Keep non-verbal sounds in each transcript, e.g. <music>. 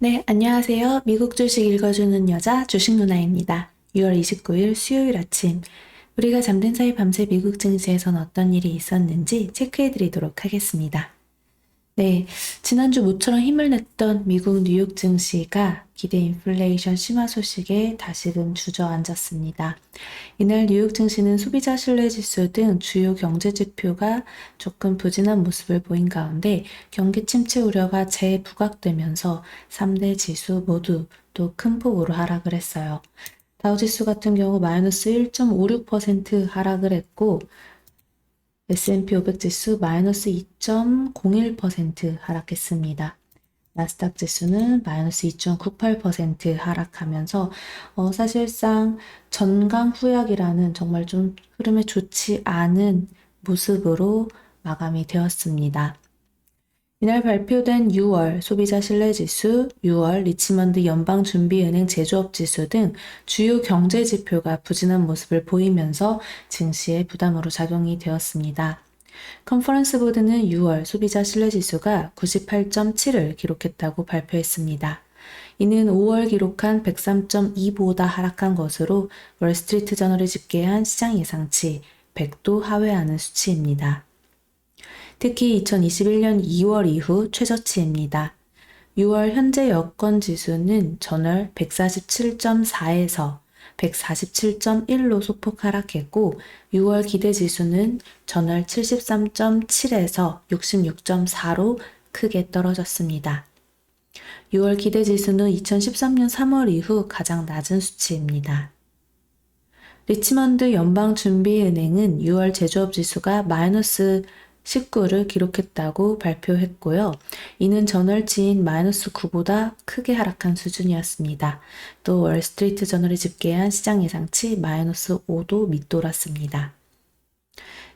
네, 안녕하세요. 미국 주식 읽어주는 여자 주식 누나입니다. 6월 29일 수요일 아침. 우리가 잠든 사이 밤새 미국 증시에선 어떤 일이 있었는지 체크해 드리도록 하겠습니다. 네, 지난주 모처럼 힘을 냈던 미국 뉴욕 증시가 기대 인플레이션 심화 소식에 다시금 주저앉았습니다. 이날 뉴욕 증시는 소비자 신뢰 지수 등 주요 경제 지표가 조금 부진한 모습을 보인 가운데 경기 침체 우려가 재부각되면서 3대 지수 모두 또 큰 폭으로 하락을 했어요. 다우지수 같은 경우 마이너스 1.56% 하락을 했고 S&P 500 지수 마이너스 2.01% 하락했습니다. 나스닥 지수는 마이너스 2.98% 하락하면서 어, 사실상 전강 후약이라는 정말 좀 흐름에 좋지 않은 모습으로 마감이 되었습니다. 이날 발표된 6월 소비자 신뢰지수, 6월 리치먼드 연방준비은행 제조업지수 등 주요 경제 지표가 부진한 모습을 보이면서 증시에 부담으로 작용이 되었습니다. 컨퍼런스 보드는 6월 소비자 신뢰지수가 98.7을 기록했다고 발표했습니다. 이는 5월 기록한 103.2보다 하락한 것으로 월스트리트 저널이 집계한 시장 예상치 100도 하회하는 수치입니다. 특히 2021년 2월 이후 최저치입니다. 6월 현재 여건 지수는 전월 147.4에서 147.1로 소폭 하락했고 6월 기대 지수는 전월 73.7에서 66.4로 크게 떨어졌습니다. 6월 기대 지수는 2013년 3월 이후 가장 낮은 수치입니다. 리치먼드 연방준비은행은 6월 제조업 지수가 마이너스 19를 기록했다고 발표했고요. 이는 전월치인 마이너스 9보다 크게 하락한 수준이었습니다. 또 월스트리트 저널이 집계한 시장 예상치 마이너스 5도 밑돌았습니다.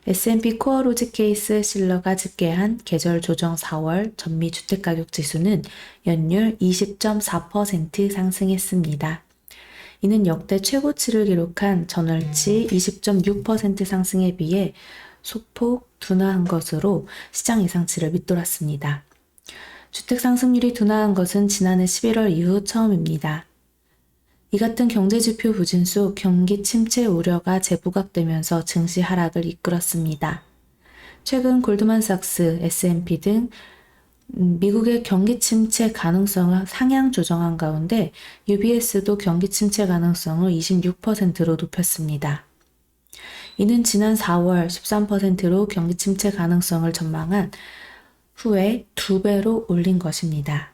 S&P 코어 로직 케이스 실러가 집계한 계절 조정 4월 전미 주택 가격 지수는 연율 20.4% 상승했습니다. 이는 역대 최고치를 기록한 전월치 20.6% 상승에 비해 소폭 둔화한 것으로 시장 예상치를 밑돌았습니다. 주택 상승률이 둔화한 것은 지난해 11월 이후 처음입니다. 이 같은 경제지표 부진 속 경기 침체 우려가 재부각되면서 증시 하락을 이끌었습니다. 최근 골드만삭스, S&P 등 미국의 경기 침체 가능성을 상향 조정한 가운데 UBS도 경기 침체 가능성을 26%로 높였습니다. 이는 지난 4월 13%로 경기 침체 가능성을 전망한 후에 두 배로 올린 것입니다.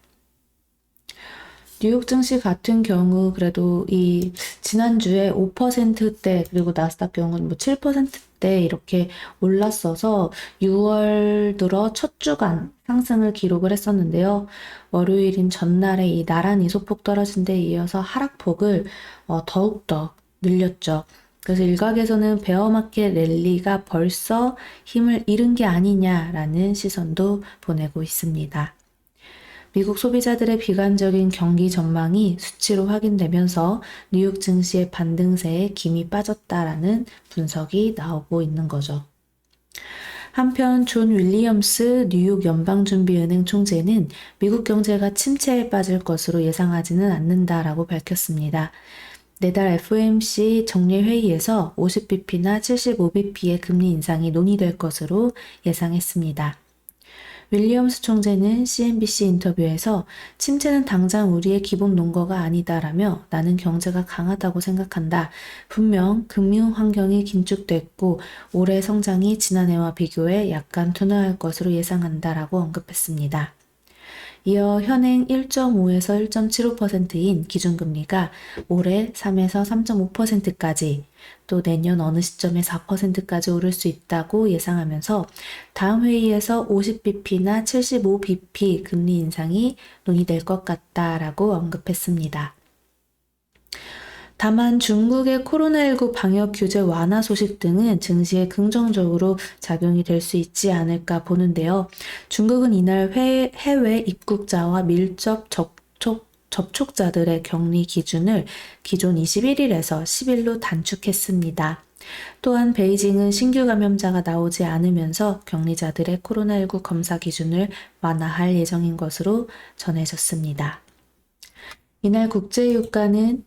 뉴욕 증시 같은 경우 그래도 이 지난주에 5%대 그리고 나스닥 경우는 뭐 7%대 이렇게 올랐어서 6월 들어 첫 주간 상승을 기록을 했었는데요. 월요일인 전날에 이 나란히 소폭 떨어진 데 이어서 하락폭을 어, 더욱더 늘렸죠. 그래서 일각에서는 베어마켓 랠리가 벌써 힘을 잃은 게 아니냐라는 시선도 보내고 있습니다. 미국 소비자들의 비관적인 경기 전망이 수치로 확인되면서 뉴욕 증시의 반등세에 김이 빠졌다라는 분석이 나오고 있는 거죠. 한편 존 윌리엄스 뉴욕 연방준비은행 총재는 미국 경제가 침체에 빠질 것으로 예상하지는 않는다라고 밝혔습니다. 내달 FOMC 정례회의에서 50bp나 75bp의 금리 인상이 논의될 것으로 예상했습니다. 윌리엄스 총재는 CNBC 인터뷰에서 침체는 당장 우리의 기본 논거가 아니다라며 나는 경제가 강하다고 생각한다. 분명 금융 환경이 긴축됐고 올해 성장이 지난해와 비교해 약간 둔화할 것으로 예상한다라고 언급했습니다. 이어 현행 1.5에서 1.75%인 기준금리가 올해 3에서 3.5%까지 또 내년 어느 시점에 4%까지 오를 수 있다고 예상하면서 다음 회의에서 50bp나 75bp 금리 인상이 논의될 것 같다라고 언급했습니다. 다만 중국의 코로나19 방역 규제 완화 소식 등은 증시에 긍정적으로 작용이 될 수 있지 않을까 보는데요. 중국은 이날 해, 해외 입국자와 밀접 접촉 접촉자들의 격리 기준을 기존 21일에서 10일로 단축했습니다. 또한 베이징은 신규 감염자가 나오지 않으면서 격리자들의 코로나19 검사 기준을 완화할 예정인 것으로 전해졌습니다. 이날 국제유가는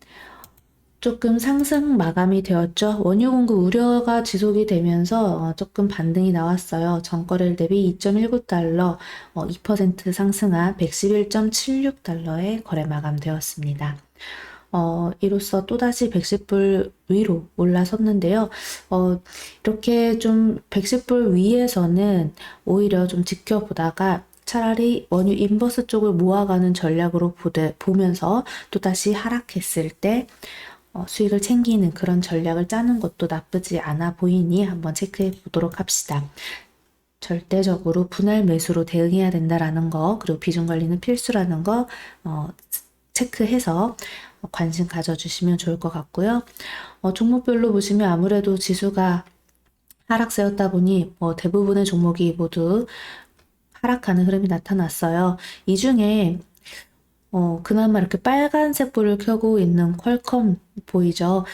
조금 상승 마감이 되었죠. 원유 공급 우려가 지속이 되면서 어, 조금 반등이 나왔어요. 전거래일 대비 2.19달러, 어, 2% 상승한 111.76달러에 거래 마감되었습니다. 어, 이로써 또다시 110불 위로 올라섰는데요. 어, 이렇게 좀 110불 위에서는 오히려 좀 지켜보다가 차라리 원유 인버스 쪽을 모아가는 전략으로 보면서 또다시 하락했을 때 어, 수익을 챙기는 그런 전략을 짜는 것도 나쁘지 않아 보이니 한번 체크해 보도록 합시다. 절대적으로 분할 매수로 대응해야 된다라는 거, 그리고 비중 관리는 필수라는 거, 어, 체크해서 관심 가져주시면 좋을 것 같고요. 어, 종목별로 보시면 아무래도 지수가 하락세였다 보니 뭐 대부분의 종목이 모두 하락하는 흐름이 나타났어요. 이 중에 어, 그나마 이렇게 빨간색 불을 켜고 있는 퀄컴 보이죠?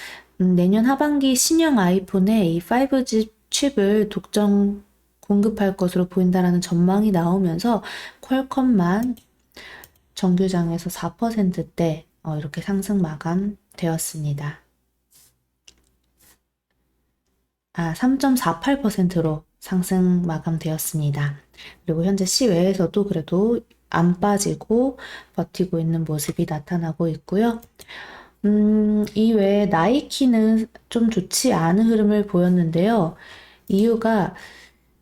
음, 내년 하반기 신형 아이폰에 이 5G 칩을 독점 공급할 것으로 보인다라는 전망이 나오면서 퀄컴만 정규장에서 4%대 어, 이렇게 상승 마감되었습니다. 아, 3.48%로 상승 마감되었습니다. 그리고 현재 시외에서도 그래도 안 빠지고 버티고 있는 모습이 나타나고 있고요. 음, 이외에 나이키는 좀 좋지 않은 흐름을 보였는데요. 이유가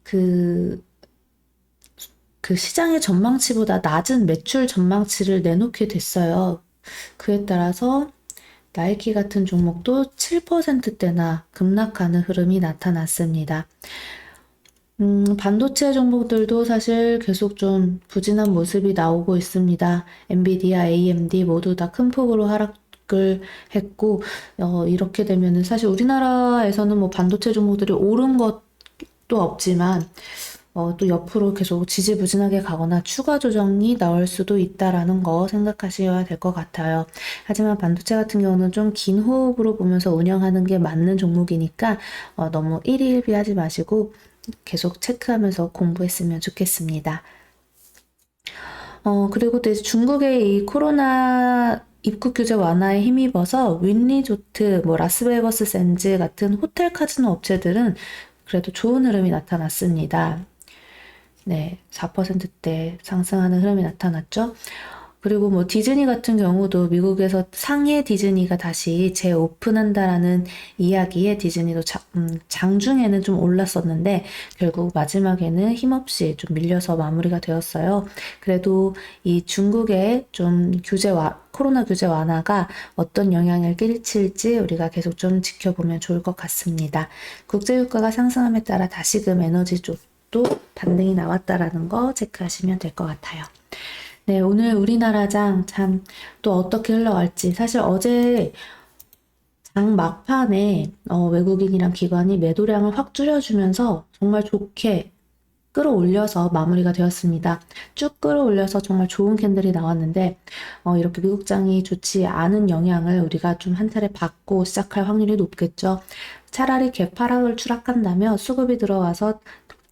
그, 그 시장의 전망치보다 낮은 매출 전망치를 내놓게 됐어요. 그에 따라서 나이키 같은 종목도 7%대나 급락하는 흐름이 나타났습니다. 음, 반도체 종목들도 사실 계속 좀 부진한 모습이 나오고 있습니다. 엔비디아, AMD 모두 다 큰 폭으로 하락을 했고, 어, 이렇게 되면은 사실 우리나라에서는 뭐 반도체 종목들이 오른 것도 없지만, 어, 또 옆으로 계속 지지부진하게 가거나 추가 조정이 나올 수도 있다라는 거 생각하셔야 될 것 같아요. 하지만 반도체 같은 경우는 좀 긴 호흡으로 보면서 운영하는 게 맞는 종목이니까 어, 너무 일일비하지 마시고 계속 체크하면서 공부했으면 좋겠습니다. 어, 그리고 또 중국의 이 코로나 입국 규제 완화에 힘입어서 윈리조트, 뭐 라스베거스 샌즈 같은 호텔 카지노 업체들은 그래도 좋은 흐름이 나타났습니다. 네, 4%대 상승하는 흐름이 나타났죠. 그리고 뭐 디즈니 같은 경우도 미국에서 상해 디즈니가 다시 재오픈한다라는 이야기에 디즈니도 자, 음, 장중에는 좀 올랐었는데 결국 마지막에는 힘없이 좀 밀려서 마무리가 되었어요. 그래도 이 중국의 좀 규제 와, 코로나 규제 완화가 어떤 영향을 끼칠지 우리가 계속 좀 지켜보면 좋을 것 같습니다. 국제유가가 상승함에 따라 다시금 에너지 쪽도 반등이 나왔다라는 거 체크하시면 될 것 같아요. 네, 오늘 우리나라장 참 또 어떻게 흘러갈지. 사실 어제 장 막판에 어, 외국인이랑 기관이 매도량을 확 줄여주면서 정말 좋게 끌어올려서 마무리가 되었습니다. 쭉 끌어올려서 정말 좋은 캔들이 나왔는데 어, 이렇게 미국장이 좋지 않은 영향을 우리가 좀 한 차례 받고 시작할 확률이 높겠죠. 차라리 개파락을 추락한다면 수급이 들어와서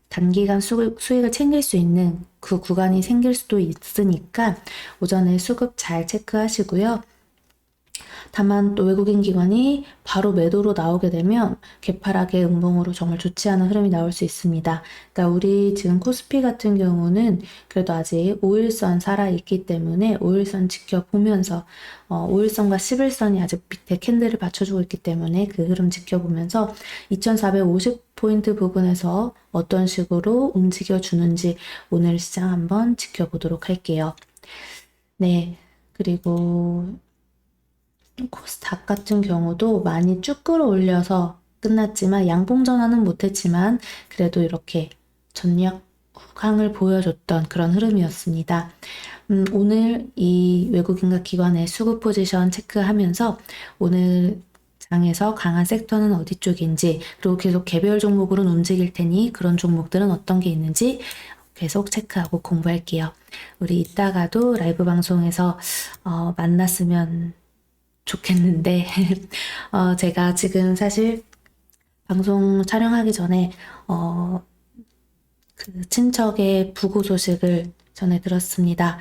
단기간 수익, 수익을 챙길 수 있는 그 구간이 생길 수도 있으니까 오전에 수급 잘 체크하시고요. 다만 또 외국인 기관이 바로 매도로 나오게 되면 개파락의 음봉으로 정말 좋지 않은 흐름이 나올 수 있습니다. 그러니까 우리 지금 코스피 같은 경우는 그래도 아직 5일선 살아있기 때문에 5일선 지켜보면서 어, 5일선과 11선이 아직 밑에 캔들을 받쳐주고 있기 때문에 그 흐름 지켜보면서 2450포인트 부분에서 어떤 식으로 움직여 주는지 오늘 시장 한번 지켜보도록 할게요. 네. 그리고 코스닥 같은 경우도 많이 쭉 끌어올려서 끝났지만 양봉 전환은 못했지만 그래도 이렇게 전략 후강을 보여줬던 그런 흐름이었습니다. 음, 오늘 이 외국인과 기관의 수급 포지션 체크하면서 오늘 장에서 강한 섹터는 어디 쪽인지 그리고 계속 개별 종목으로는 움직일 테니 그런 종목들은 어떤 게 있는지 계속 체크하고 공부할게요. 우리 이따가도 라이브 방송에서 어, 만났으면 좋겠는데, <laughs> 어, 제가 지금 사실 방송 촬영하기 전에, 어, 그 친척의 부고 소식을 전해 들었습니다.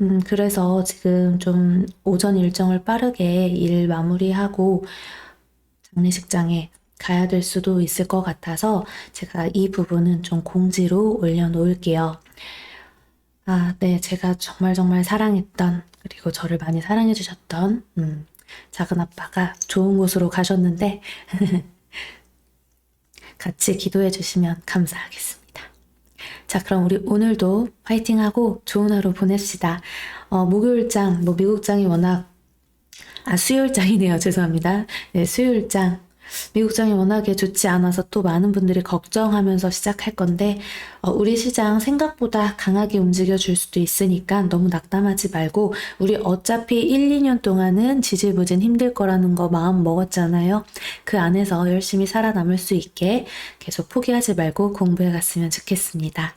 음, 그래서 지금 좀 오전 일정을 빠르게 일 마무리하고 장례식장에 가야 될 수도 있을 것 같아서 제가 이 부분은 좀 공지로 올려놓을게요. 아, 네, 제가 정말 정말 사랑했던 그리고 저를 많이 사랑해 주셨던 음, 작은 아빠가 좋은 곳으로 가셨는데 <laughs> 같이 기도해 주시면 감사하겠습니다. 자, 그럼 우리 오늘도 화이팅하고 좋은 하루 보냅시다. 어, 목요일장, 뭐 미국장이 워낙 아, 수요일장이네요. <laughs> 죄송합니다. 네, 수요일장. 미국장이 워낙에 좋지 않아서 또 많은 분들이 걱정하면서 시작할 건데, 어, 우리 시장 생각보다 강하게 움직여 줄 수도 있으니까 너무 낙담하지 말고, 우리 어차피 1, 2년 동안은 지지부진 힘들 거라는 거 마음 먹었잖아요. 그 안에서 열심히 살아남을 수 있게 계속 포기하지 말고 공부해 갔으면 좋겠습니다.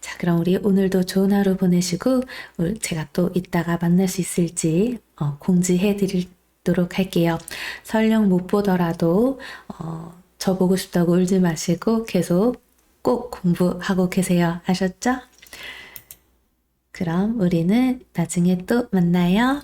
자, 그럼 우리 오늘도 좋은 하루 보내시고, 우- 제가 또 이따가 만날 수 있을지 어, 공지해 드리도록 할게요. 설령 못 보더라도, 어, 저 보고 싶다고 울지 마시고 계속 꼭 공부하고 계세요. 아셨죠? 그럼 우리는 나중에 또 만나요.